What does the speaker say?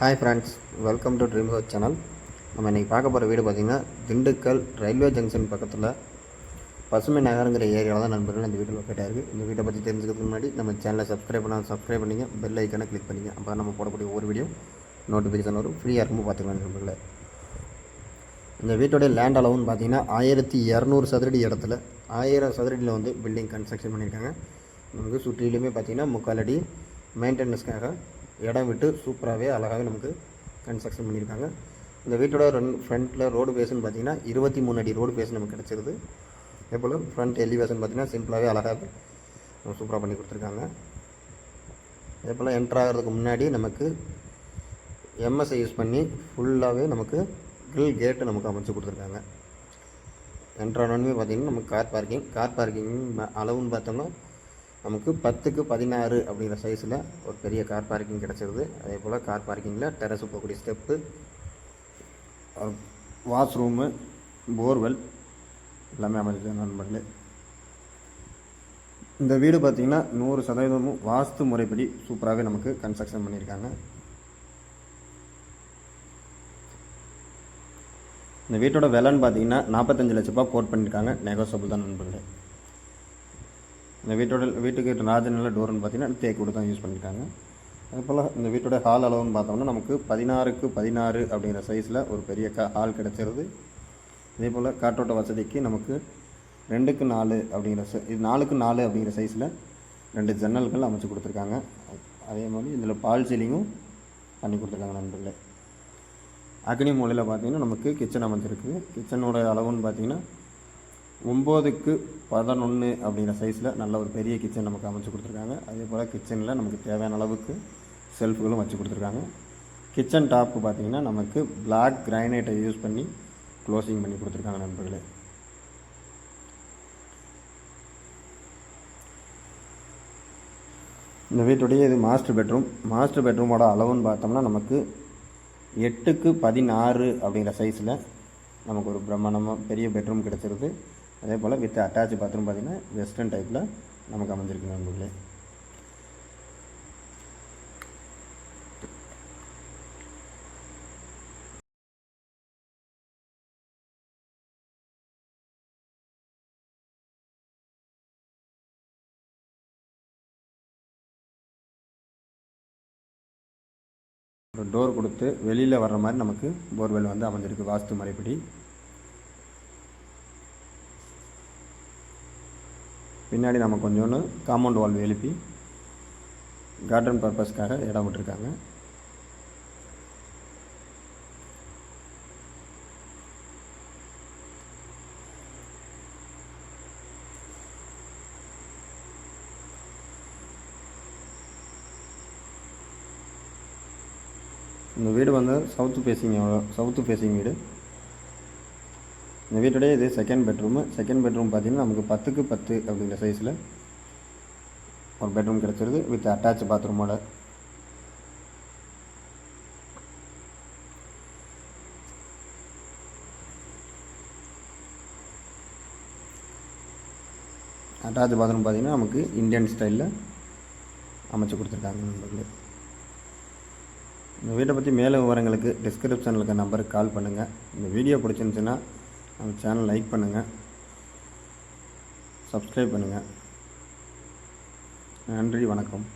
Hi friends welcome to dream house channel நம்ம இன்றைக்கி பார்க்க போகிற வீடு பார்த்திங்கன்னா திண்டுக்கல் ரயில்வே ஜங்ஷன் பக்கத்தில் பசுமை நகருங்கிற ஏரியாவில் தான் நண்பர்கள் இந்த வீடு லொக்கேட்டாக இருக்குது இந்த வீட்டை பற்றி தெரிஞ்சுக்கிறதுக்கு முன்னாடி நம்ம சேனலை சப்ஸ்கிரைப் பண்ணால் சப்ஸ்கிரைப் பண்ணிங்க பெல் ஐக்கனை கிளிக் பண்ணிங்க. அப்போ நம்ம போடக்கூடிய ஒவ்வொரு வீடியோ நோட்டிஃபிகேஷன் வரும். ஃப்ரீயாக இருக்கும்போது பார்த்துக்கலாம் நண்பர்களே. இந்த வீட்டோடைய லேண்ட் அளவுன்னு பார்த்தீங்கன்னா ஆயிரத்தி இரநூறு சதுரடி இடத்துல ஆயிரம் சதுரடியில் வந்து பில்டிங் கன்ஸ்ட்ரக்ஷன் பண்ணியிருக்காங்க நமக்கு சுற்றிலுமே பார்த்தீங்கன்னா முக்கால் அடி மெயின்டெனன்ஸ்க்காக இடம் விட்டு சூப்பராகவே அழகாகவே நமக்கு கன்ஸ்ட்ரக்ஷன் பண்ணியிருக்காங்க. இந்த வீட்டோட ரெண்டு ஃப்ரண்ட்டில் ரோடு பேஸ்னு பார்த்தீங்கன்னா இருபத்தி மூணு அடி ரோடு பேஸ் நமக்கு கிடச்சிருது. அதே போல் ஃப்ரண்ட் எலிவேஷன் பார்த்தீங்கன்னா சிம்பிளாகவே அழகாக சூப்பராக பண்ணி கொடுத்துருக்காங்க. அதே போல் என்ட்ரு ஆகிறதுக்கு முன்னாடி நமக்கு எம்எஸ்ஐ யூஸ் பண்ணி ஃபுல்லாகவே நமக்கு கிரில் கேட்டு நமக்கு அமைச்சு கொடுத்துருக்காங்க. என்ட்ரானோன்னு பார்த்தீங்கன்னா நமக்கு கார் பார்க்கிங் கார் பார்க்கிங் அளவுன்னு பார்த்தோம்னா நமக்கு பத்துக்கு பதினாறு அப்படிங்கிற சைஸில் ஒரு பெரிய கார் பார்க்கிங் கிடச்சிருது. அதே போல் கார் பார்க்கிங்கில் டெரஸ் போகக்கூடிய ஸ்டெப்பு வாஷ்ரூமு போர்வெல் எல்லாமே அமைஞ்சது நண்பர்களே இந்த வீடு பார்த்திங்கன்னா நூறு சதவீதமும் வாஸ்து முறைப்படி சூப்பராகவே நமக்கு கன்ஸ்ட்ரக்ஷன் பண்ணியிருக்காங்க. இந்த வீட்டோட விலைன்னு பார்த்தீங்கன்னா நாற்பத்தஞ்சு லட்ச ரூபா கோட் பண்ணியிருக்காங்க. நெகோசபிள் தான் நண்பர்களே இந்த வீட்டோட வீட்டுக்கு நாஜனில் டோர்னு பார்த்தீங்கன்னா தேக்கு தான் யூஸ் பண்ணியிருக்காங்க அது போல் இந்த வீட்டோட ஹால் அளவுன்னு பார்த்தோம்னா நமக்கு பதினாறுக்கு பதினாறு அப்படிங்கிற சைஸில் ஒரு பெரிய கா ஹால் கிடச்சிருது. இதே போல் காற்றோட்ட வசதிக்கு நமக்கு ரெண்டுக்கு நாலு அப்படிங்கிற ச இது நாலுக்கு நாலு அப்படிங்கிற சைஸில் ரெண்டு ஜன்னல்கள் அமைச்சு கொடுத்துருக்காங்க. அதே மாதிரி இதில் பால் சீலிங்கும் பண்ணி கொடுத்துருக்காங்க நண்பர்களே. அக்னி மூலையில் பார்த்திங்கன்னா நமக்கு கிச்சன் அமைஞ்சிருக்கு. கிச்சனோட அளவுன்னு பார்த்தீங்கன்னா ஒம்போதுக்கு பதினொன்று அப்படிங்கிற சைஸில் நல்ல ஒரு பெரிய கிச்சன் நமக்கு அமைச்சு கொடுத்துருக்காங்க. அதே போல் கிச்சனில் நமக்கு தேவையான அளவுக்கு செல்ஃபுகளும் வச்சு கொடுத்துருக்காங்க. கிச்சன் டாப்பு பார்த்திங்கன்னா நமக்கு பிளாக் கிரைனைட்டை யூஸ் பண்ணி க்ளோசிங் பண்ணி கொடுத்துருக்காங்க நண்பர்களே. இந்த வீட்டுடைய இது மாஸ்டர் பெட்ரூம் மாஸ்டர் பெட்ரூமோட அளவுன்னு பார்த்தோம்னா நமக்கு எட்டுக்கு பதினாறு அப்படிங்கிற சைஸில் நமக்கு ஒரு பிரம்மாண்டமாக பெரிய பெட்ரூம் கிடச்சிருக்கு அதே போல் வித் அட்டாச் பாத்ரூம் பார்த்திங்கன்னா வெஸ்டர்ன் டைப்பில் நமக்கு அமைஞ்சிருக்கு நண்பர்களே. ஒரு டோர் கொடுத்து வெளியில் வர்ற மாதிரி நமக்கு போர்வெல் வந்து அமைஞ்சிருக்கு வாஸ்து முறைப்படி. பின்னாடி நம்ம கொஞ்சோன்னு காம்பவுண்ட் வால் எழுப்பி கார்டன் பர்பஸ்க்காக இடம் விட்டுருக்காங்க. இந்த வீடு வந்து சவுத்து ஃபேஸிங் சவுத்து ஃபேஸிங் வீடு. இந்த வீட்டுடைய இது செகண்ட் பெட்ரூமு செகண்ட் பெட்ரூம் பார்த்திங்கன்னா நமக்கு பத்துக்கு பத்து அப்படிங்கிற சைஸில் ஒரு பெட்ரூம் கிடச்சிருது வித் அட்டாச் பாத்ரூமோட அட்டாச் பாத்ரூம் பார்த்திங்கன்னா நமக்கு இந்தியன் ஸ்டைலில் அமைச்சு கொடுத்துருக்காங்க நண்பர்களே. இந்த வீட்டை பற்றி மேலே விவரங்களுக்கு டிஸ்கிரிப்ஷனில் இருக்க நம்பருக்கு கால் பண்ணுங்கள் இந்த வீடியோ பிடிச்சிருந்துச்சுன்னா நம்ம சேனல் லைக் பண்ணுங்கள் சப்ஸ்கிரைப் பண்ணுங்கள் நன்றி வணக்கம்.